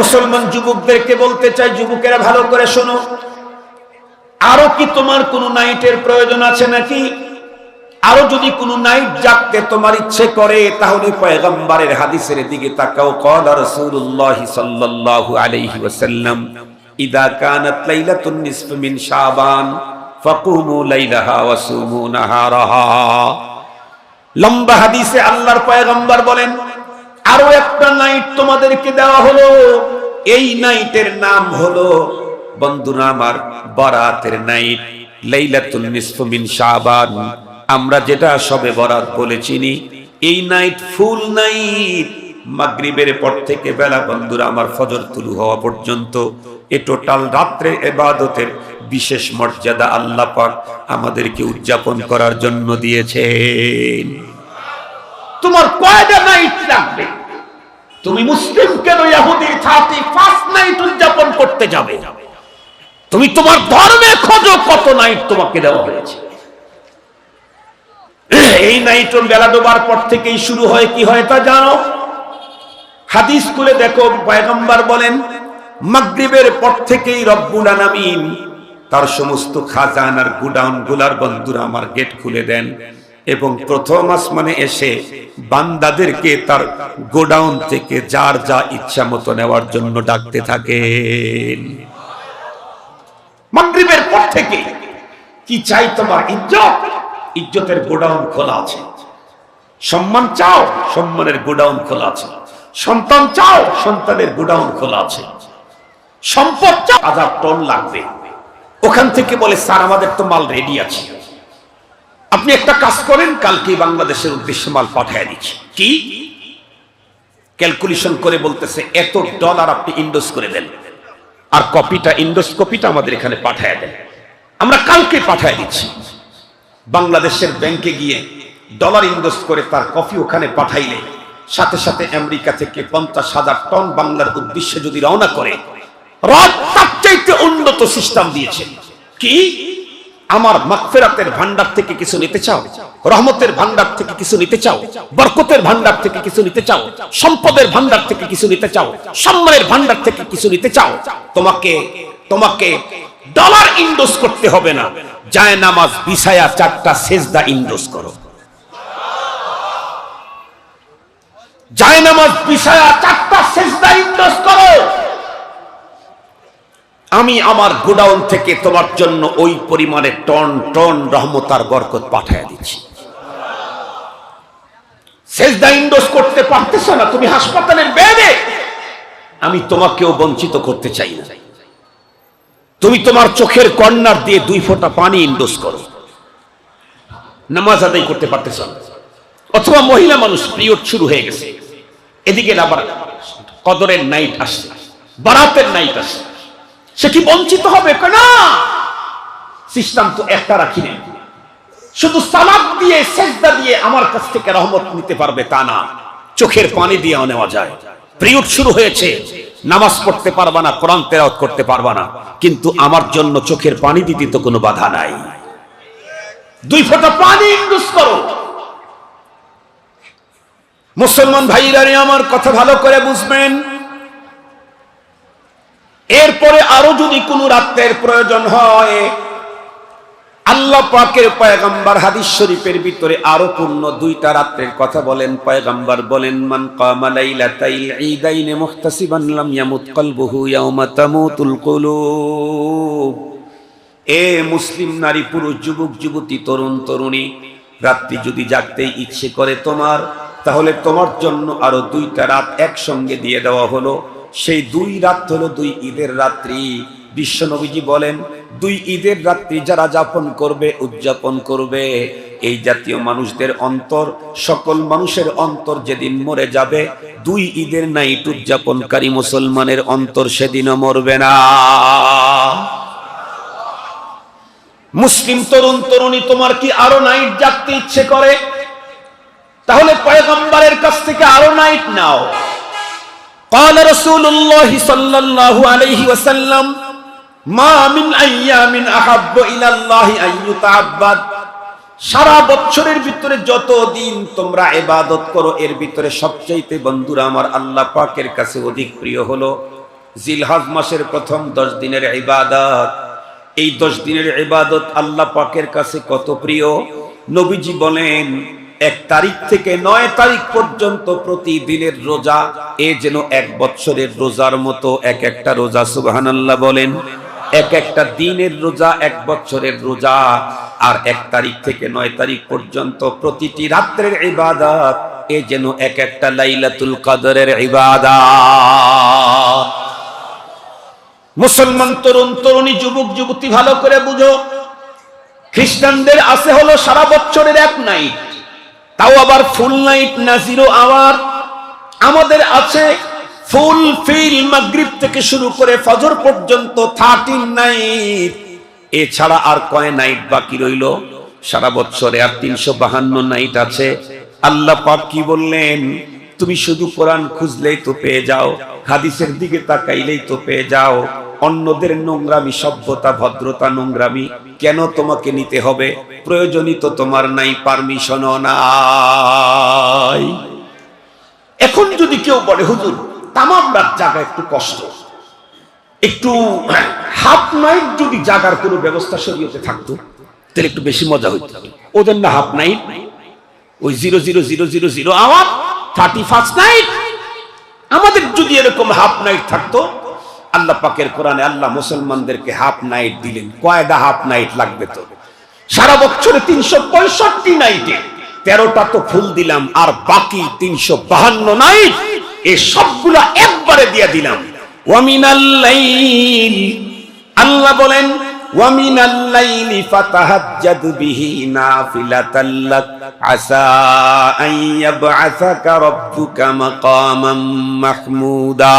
মুসলমান যুবকদেরকে বলতে চাই, যুবকেরা ভালো করে শোনো। আরও কি তোমার কোন নাইটের প্রয়োজন আছে নাকি? আরও যদি কোন নাইট জাগতে তোমার ইচ্ছে করে, তাহলে পয়গম্বরের হাদিসের দিকে তাকাও। ক্বালা রাসূলুল্লাহ সাল্লাল্লাহু আলাইহি ওয়াসাল্লাম, ইদা কানাত লাইলাতুন নিসফ মিন শাবান, ফাকুমু লাইলাহা ওয়া সুমু নাহারাহা। লম্বা হাদিসে আল্লাহর পয়গম্বর বলেন আরও একটা নাইট তোমাদেরকে দেওয়া হলো। এই নাইটের নাম হলো, বন্ধুরা আমার বরাতের নাইট লাইলাতুল নিসফ মিন শাবান। আমরা যেটা সবে বরাত বলে চিনি, এই নাইট ফুল নাইট মাগরিবের পর থেকে বেলা বন্ধুরা আমার ফজর তুলু হওয়া পর্যন্ত, এ টোটাল রাত্রে এবাদতের বিশেষ মর্যাদা আল্লাহ পাক আমাদেরকে উদযাপন করার জন্য দিয়েছেন। তোমার কয়টা নাইট লাগবে? তুমি মুসলিম কেন ইহুদির সাথে ফার্স্ট নাইট উদযাপন করতে যাবে? তুমি তোমার ধর্মে খোঁজো কত নাইট তোমাকে দেওয়া হয়েছে। এই নাইট বেলা ডোবার পর থেকেই শুরু হয়, কি হয় তা জানো? হাদিস খুলে দেখো, পয়গম্বর বলেন, মাগরিবের পর থেকেই রব্বুল আলামিন তার সমস্ত খাজানার গুডাউনগুলার বন্ধুরা আমার গেট খুলে দেন। এবং প্রথম আসমানে এসে বান্দাদেরকে তার গোডাউন থেকে যার যা ইচ্ছা মতো নেওয়ার জন্য ডাকতে থাকেন। মাগরিবের পর থেকে কি চাই তোমার ইজ্জত? ইজ্জতের গোডাউন খোলা আছে। সম্মান চাও, সম্মানের গোডাউন খোলা আছে। সন্তান চাও, সন্তানের গোডাউন খোলা আছে। সম্পদ চাও, হাজার টন লাগবে। ওখান থেকে বলে, স্যার, আমাদের তো মাল রেডি আছে। আপনি একটা কাজ করেন, কালকে বাংলাদেশের উদ্দেশ্যে মাল পাঠিয়ে দিচ্ছি। কি? ক্যালকুলেশন করে বলতেছে, এত ডলার আপনি ইন্ডোজ করে দেন। আর কপিটা, ইন্ডোজ কপিটা আমাদের এখানে পাঠিয়ে দেন। আমরা কালকে পাঠিয়ে দিচ্ছি। বাংলাদেশের ব্যাংকে গিয়ে ডলার ইনভেস্ট করে তার কফি ওখানে পাঠাইলে, সাথে সাথে আমেরিকা থেকে পঞ্চাশ হাজার টন বাংলার উদ্দেশ্যে যদি রওনা করে রব তার চাইতে উন্নত সিস্টেম দিয়েছে। কি? আমার মাগফিরাতের ভান্ডার থেকে কিছু নিতে চাও, রহমতের ভান্ডার থেকে কিছু নিতে চাও, বরকতের ভান্ডার থেকে কিছু নিতে চাও, সম্পদের ভান্ডার থেকে কিছু নিতে চাও, সম্মানের ভান্ডার থেকে কিছু নিতে চাও, তোমাকে তোমাকে ডলার ইন্ডোজ করতে হবে না। যায় নামাজ বিছায়া চারটা সেজদা ইন্ডোজ করো। যায় নামাজ বিছায়া চারটা সেজদা ইন্ডোজ করো। আমি আমার গোডাউন থেকে তোমার জন্য ওই পরিমাণে টন টন রহমতার বরকত পাঠাইয়া দিচ্ছি। করতে পারতেছ না, তুমি হাসপাতালের বেডে। আমি তোমাকেও বঞ্চিত করতে চাই না। তুমি তোমার চোখের কর্নার দিয়ে দুই ফোঁটা পানি ইন্ডোজ করো। নামাজ আদায় করতে পারতেছ না। অথবা মহিলা মানুষ পিরিয়ড শুরু হয়ে গেছে। এদিকে আবার কদরের নাইট আসছে, বারাতের নাইট আসছে। সে কি বঞ্চিত হবে? না! সিস্টেম তো একটা রাখি নেই। শুধু সালাদ দিয়ে, সেজদা দিয়ে আমার কাছ থেকে রহমত নিতে পারবে তা না। চোখের পানি দিয়ে নেওয়া যায়। পিরিয়ড শুরু হয়েছে। নামাজ পড়তে পারবা না, কোরআন তেরাওয়াত করতে পারবা না। কিন্তু আমার জন্য চোখের পানি দিতে তো কোনো বাধা নাই। দুই ফোঁটা পানি ইন্ডুস করো। মুসলমান ভাইরা আমার কথা ভালো করে বুঝবেন। এরপরে আরও যদি কোনো রাত্রের প্রয়োজন হয়, আল্লাহ পাকের পয়গাম্বার হাদিস শরীফের ভিতরে আরও পূর্ণ দুইটা রাত্রের কথা বলেন। পয়গাম্বার বলেন, মান কামা লাইলাতাইল ঈদাইনে মুহতাসিবান লাম ইয়ামুত কলবুহু ইয়াউমা তামুতুল কুলুব। এ মুসলিম নারী, পুরুষ, যুবক, যুবতী, তরুণ, তরুণী, রাত্রি যদি জাগতে ইচ্ছে করে তোমার, তাহলে তোমার জন্য আরও দুইটা রাত একসঙ্গে দিয়ে দেওয়া হলো। সেই দুই রাত হলো দুই ঈদের রাত্রি। বিশ্বনবীজি বলেন, দুই ঈদের রাত্রি যারা যাপন করবে, উদযাপন করবে, এই জাতীয় মানুষদের অন্তর, সকল মানুষের অন্তর যেদিন মরে যাবে, দুই ঈদের নাইট উদযাপনকারী মুসলমানের অন্তর সেদিনও মরবে না। মুসলিম তরুণ, তরুণী, তোমার কি আরও নাইট জাগতে ইচ্ছে করে? তাহলে পয়গম্বরের কাছ থেকে আরও নাইট নাও। قال رسول الله صلى الله عليه وسلم ما من أيام أحب إلى الله أن يتعبد সারা বছরের ভিতরে যত দিন তোমরা এবাদত করো এর ভিতরে সবচাইতে বন্ধুরা আমার আল্লাহ পাকের কাছে অধিক প্রিয় হলো জিলহাজ মাসের প্রথম দশ দিনের ইবাদত এই দশ দিনের ইবাদত আল্লাহ পাকের কাছে কত প্রিয় নবীজি বলেন এক তারিখ থেকে নয় তারিখ পর্যন্ত প্রতিদিনের রোজা, এ যেন এক বছরের রোজার মতো এক একটা রোজা, সুবহানাল্লাহ বলেন। এক একটা দিনের রোজা, এক বছরের রোজা, আর এক তারিখ থেকে নয় তারিখ পর্যন্ত প্রতিটি রাত্রের ইবাদত, এ যেন এক একটা লাইলাতুল কদরের ইবাদত। মুসলমান তরুণ, তরুণী, যুবক, যুবতী ভালো করে বুঝো। খ্রিস্টানদের আছে হলো সারা বছরের এক নাইট। তাও আবার ফুল নাইট না জিরো আওয়ার। আমাদের আছে ফুল ফিল মাগরিব থেকে শুরু করে ফজর পর্যন্ত থার্টিন নাইট। এছাড়া আর কয় নাইট বাকি রইল? সারা বছরে আর তিনশো বাহান্ন নাইট আছে। আল্লাহ পাক কি বললেন? তুমি শুধু কোরআন খুঁজলেই তো পেয়ে যাও, হাদিসের দিকে তাকাইলেই তো পেয়ে যাও। অন্যদের নোংরামি, সভ্যতা, ভদ্রতা নোংরামি কেন তোমাকে নিতে হবে? প্রয়োজনই তো তোমার নাই, পারমিশনও নাই। এখন যদি কেউ বলে, হুজুর, তামাম রাত জাগা একটু কষ্ট। একটু হাফ নাইট যদি জাগার কোনো ব্যবস্থা শরীয়তে থাকতো, তাহলে একটু বেশি মজা হইতো। ওদের না হাফ নাইট, ওই zero zero zero zero zero আমার থার্টি ফার্স্ট নাইট। আমাদের যদি এরকম হাফ নাইট থাকতো আল্লাহ পাকের কোরআনে আল্লাহ মুসলমানদেরকে হাফ নাইট দিলেন। কয়দা হাফ নাইট লাগবে তো? সারা বছরে তিনশো পঁয়ষট্টি নাইটে তেরোটা তো ফুল দিলাম, আর বাকি তিনশো বাহান্ন নাইট এ সবগুলা একবারে দিয়ে দিলাম। আল্লাহ বলেন বিহি নাফিলাতাল লাক আসা আন ইয়াবআসাকা রাব্বুকা মাকামান মাহমুদা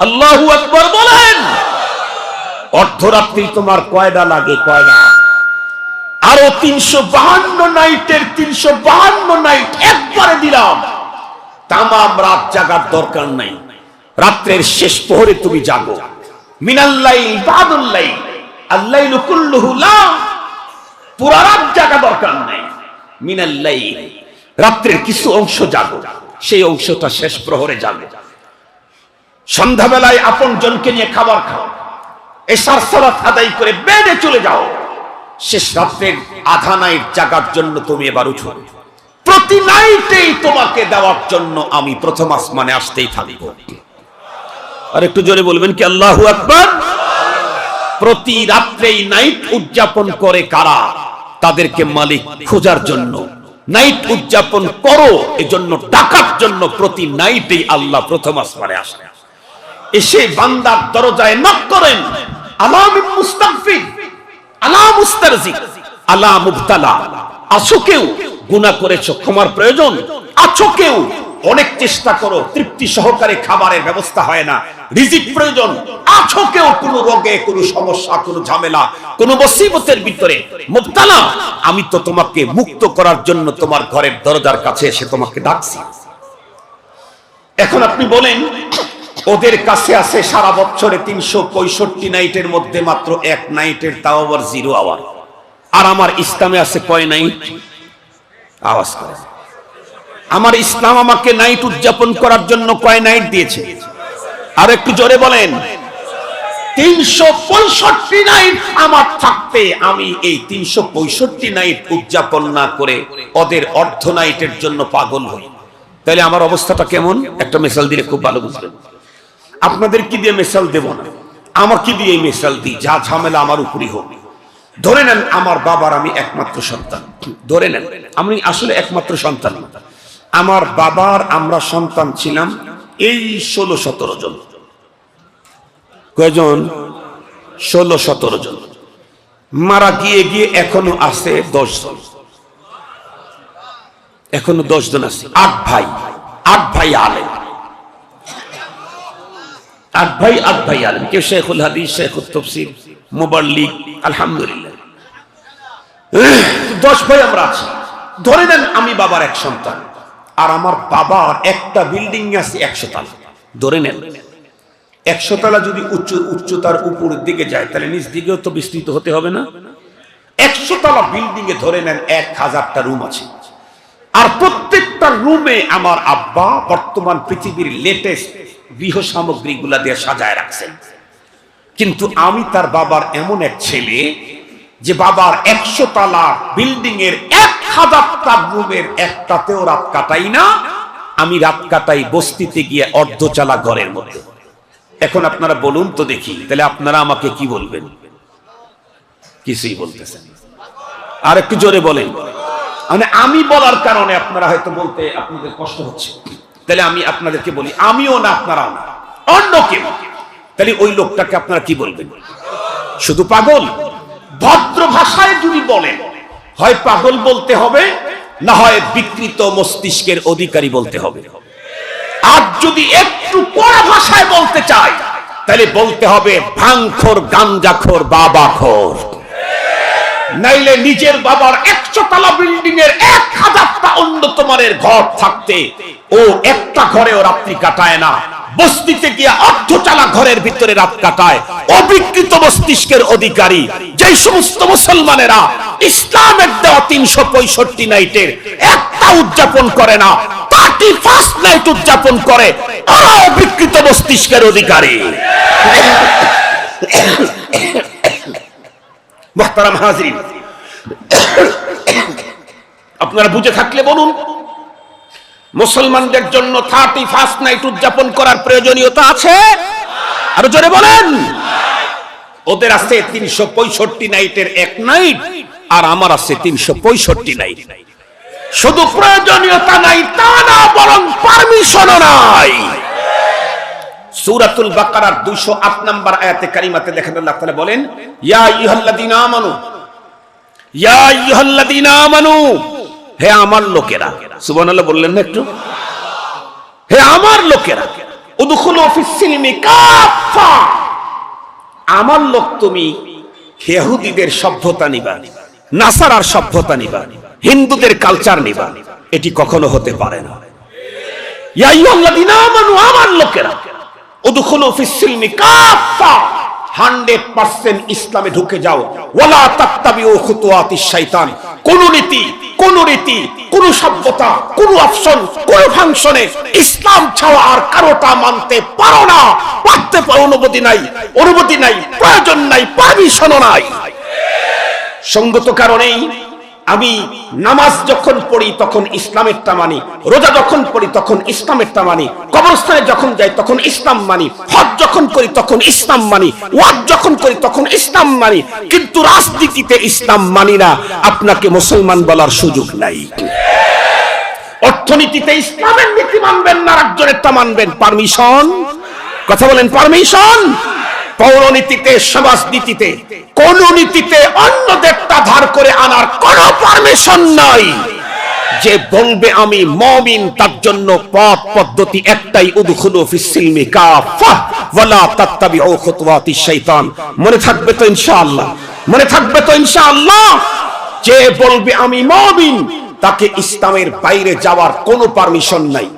আল্লাহু আকবার বলেন। অর্ধরাত্রি তোমার কয়ডা লাগে কয়ডা? আরও তিনশো বাহান্ন নাইটের তিনশো বাহান্ন নাইট একবারে দিলাম। তামাম রাত জাগার দরকার নাই। রাত্রের শেষ প্রহরে তুমি জাগো। নাই। রাত্রের কিছু অংশ জাগো। সেই অংশটা শেষ প্রহরে সন্ধ্যাবেলায় আপন জনকে নিয়ে খাবার খাও। এই সারসারাত আদায় করে বেডে চলে যাও। শেষ রাত্রের আধা নাইট জাগার জন্য তুমি এবার উঠো। প্রতি নাইটেই তোমাকে দেওয়ার জন্য আমি প্রথম আসমানে আসতেই থাকব। আর একটু জোরে বলবেন কি, আল্লাহু আকবার প্রতি রাত্রেই নাইট উদযাপন করে কারা? তাদেরকে মালিক খোঁজার জন্য। নাইট উদযাপন করো, এজন্য ডাকার জন্য প্রতি নাইটেই আল্লাহ প্রথম আসমানে আসে এসে বান্দার দরজায় নক করেন, আলাম মুস্তাগফির আলা মুস্তারজিক আলা মুবতালা আছো কেউ, গুনাহ করেছ, ক্ষমার প্রয়োজন, আছো কেউ অনেক চেষ্টা করো, তৃপ্তি সহকারে খাবারের ব্যবস্থা হয় না। রিজিক প্রয়োজন। আছো কেউ? কোনো রোগে, কোনো সমস্যা, কোনো ঝামেলা, কোনো মুসিবতের ভিতরে। মুবতালা, আমি তো তোমাকে মুক্ত করার জন্য তোমার ঘরের দরজার কাছে এসে তোমাকে ডাকছি। এখন আপনি বলেন, ওদের কাছে আছে সারা বছরে তিনশো পঁয়ষট্টি নাইটের মধ্যে মাত্র এক নাইটের, তাও আবার জিরো আওয়ার। আর আমার ইসলামে আছে কয় নাইট? আওয়াজ করে আমার ইসলাম আমাকে নাইট উদযাপন করার জন্য কয় নাইট দিয়েছে? আর একটু জোরে বলেন। তিনশো পঁয়ষট্টি নাইট আমার থাকতে আমি এই তিনশো পঁয়ষট্টি নাইট উদযাপন না করে ওদের অর্ধ নাইটের জন্য পাগল হই। তাহলে আমার অবস্থাটা কেমন? একটা মেসাল দিলে খুব ভালো বুঝবেন আপনাদের কি দিয়ে মেসাল দেব না? আমাকে দিয়ে এই মেসাল দিই? যা ঝামেলা আমার উপরই হোক। ধরে নেন, আমার বাবার আমি একমাত্র সন্তান। ধরে নেন, আমি আসলে একমাত্র সন্তান। আমার বাবার আমরা সন্তান ছিলাম এই ষোলো সতেরো জন। কয়জন? ষোলো সতেরো জন। মারা গিয়ে গিয়ে এখনও আছে দশ জন। এখনও দশ জন আছে। আট ভাই। আট ভাই আলেম। আট ভাই আট ভাই আলেম। কেউ শেখুল হাদিস, শেখুল তফসির মুবাল্লিক আলহামদুলিল্লাহ। দশ ভাই আমরা আছি। ধরে নেন আমি বাবার এক সন্তান। আর আমার বাবার একটা বিল্ডিং আছে একশো তালা ধরে নেন। একশো তালা যদি উচ্চ, উচ্চতার উপরের দিকে যায়, তাহলে নিচ দিকেও তো বিস্তৃত হতে হবে না। একশো তলা বিল্ডিং এ ধরে নেন এক হাজারটা রুম আছে। আর প্রত্যেকটা রুমে আমার আব্বা বর্তমান পৃথিবীর লেটেস্ট গৃহ সামগ্রীগুলা দিয়ে সাজায় রাখছেন। কিন্তু আমি তার বাবার এমন এক ছেলে যে বাবার একশো তালা বিল্ডিং এর এক হাজারটা রুমের একটাতেও রাত কাটাই না, আমি রাত কাটাই বস্তিতে গিয়ে অর্ধচালা ঘরের মধ্যে। এখন আপনারা বলুন তো দেখি, তাহলে আপনারা আমাকে কি বলবেন? কিছুই বলতেছেন আর একটু জোরে বলেন। মানে আমি বলার কারণে আপনারা হয়তো বলতে আপনাদের কষ্ট হচ্ছে। তাহলে আমি আপনাদেরকে বলি, আমিও না, আপনারাও না। অন্য কেউ। তাহলে ওই লোকটাকে আপনারা কি বলবেন? শুধু পাগল? ভদ্র ভাষায় যদি বলেন হয় পাগল বলতে হবে, না হয় বিকৃত মস্তিষ্কের অধিকারী বলতে হবে। আর যদি একটু পড়া ভাষায় বলতে চাই, তাহলে বলতে হবে, ভাঙখোর, গাঞ্জাখোর, বাবাখোর। নাইলে নিজের বাবার একশো তলা বিল্ডিং এর এক হাজারটা অন্যতমারের ঘর থাকতে ও একটা ঘরেও রাত্রি কাটায় না। বস্তিতে গিয়ে অর্ধচালা ঘরের ভিতরে রাত কাটায়। অবিকৃত মস্তিষ্কের অধিকারী যে সমস্ত মুসলমানেরা ইসলামের দেওয়া তিনশো পঁয়ষট্টি নাইটের একটা উদযাপন করে না উদযাপন করে, অবিকৃত মস্তিষ্কের অধিকারী। মোহতারাম হাজরিন, আপনারা বুঝে থাকলে বলুন। মুসলমানদের জন্য থার্টি ফার্স্ট নাইট উদযাপন করার প্রয়োজনীয়তা আছে? আরও জোরে বলেন। ওদের আছে তিনশো পঁয়ষট্টি নাইটের এক নাইট আর আমার আছে তিনশো পঁয়ষট্টি নাইট শুধু প্রয়োজনীয়তা নাই, তা না, বরং পারমিশনও নাই। সূরাতুল বাকারার 208 নম্বর আয়াতে কারিমাতে লেখেন আল্লাহ তাআলা বলেন, ইয়া আইয়ুহাল্লাযীনা আমানু, ইয়া আইয়ুহাল্লাযীনা আমানু হে আমার লোকেরা। সুবহানাল্লাহ বললেন না একটু? হে আমার লোকেরা, উদখুলু ফিস সিলমি কাফা আমার লোক তুমি ইহুদিদের সভ্যতা নিবা, নাসারার সভ্যতা নিবা, হিন্দুদের কালচার নিবা। এটি কখনো হতে পারে না। আমার লোকেরা, উদখুলু অফিস সিলমি কাফা 100% ইসলামে ঢুকে যাও। ওয়ালা ও খুতুয়াতি শৈতান কোন কোন রীতি, কোন সভ্যতা, কোন অপশন, কোন ফাংশনে ইসলাম ছাড়া আর কারোটা মানতে পারো না। পারতে পারো, অনুমতি নাই অনুমতি নাই, প্রয়োজন নাই, পারমিশনও নাই। সঙ্গত কারণেই আমি নামাজ যখন পড়ি, তখন ইসলামেরটা মানি রোজা যখন পড়ি, তখন ইসলামেরটা মানি কবরস্থানে যখন যাই, তখন ইসলাম মানি, হজ যখন করি, তখন ইসলাম মানি ওয়াজ যখন করি, তখন ইসলাম মানি, কিন্তু রাজনীতিতে ইসলাম মানি না। আপনাকে মুসলমান বলার সুযোগ নাই। অর্থনীতিতে ইসলামের নীতি মানবেন না একজনেরটা মানবেন। পারমিশন? কথা বলেন, পারমিশন? পৌরনীতিতে, সমাজনীতিতে, কোন নীতিতে অন্যদেরটা ধার করে আনার কোন পারমিশন নাই। যে বলবে আমি মমিন, তার জন্য পথ পদ্ধতি একটাই উদখুলু ফিস সিলমি কাফা ওয়ালা তাত্তাবিউ খুতুওয়াতি শাইতান। মনে থাকবে তো ইনশাআল্লাহ, মনে থাকবে তো ইনশাআল্লাহ, যে বলবে আমি মমিন, তাকে ইসলামের বাইরে যাওয়ার কোনো পারমিশন নাই।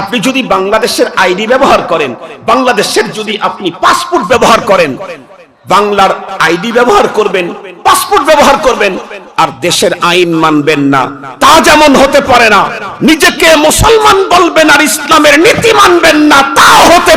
আপনি যদি বাংলাদেশের আইডি ব্যবহার করেন, বাংলাদেশের যদি আপনি পাসপোর্ট ব্যবহার করেন, বাংলার আইডি ব্যবহার করবেন, পাসপোর্ট ব্যবহার করবেন, আর দেশের আইন মানবেন না। তা যেমন হতে পারে না, নিজেকে মুসলমান বলবেন আর ইসলামের নীতি মানবেন না, তাও হতে